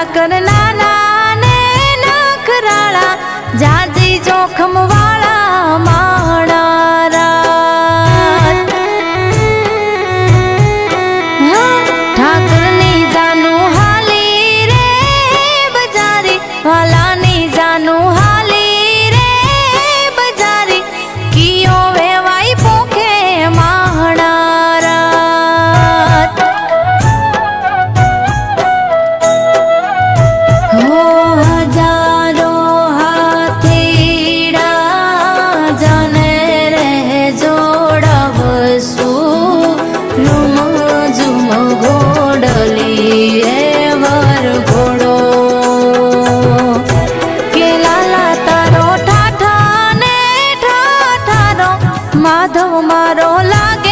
ઠાકર નાના ને નખરાળા જાજી જોખમ વાળા માણારા ઠાકરની જાનું હાલી રે બજારી હાલા ની જાનું માધવ મારો લાગે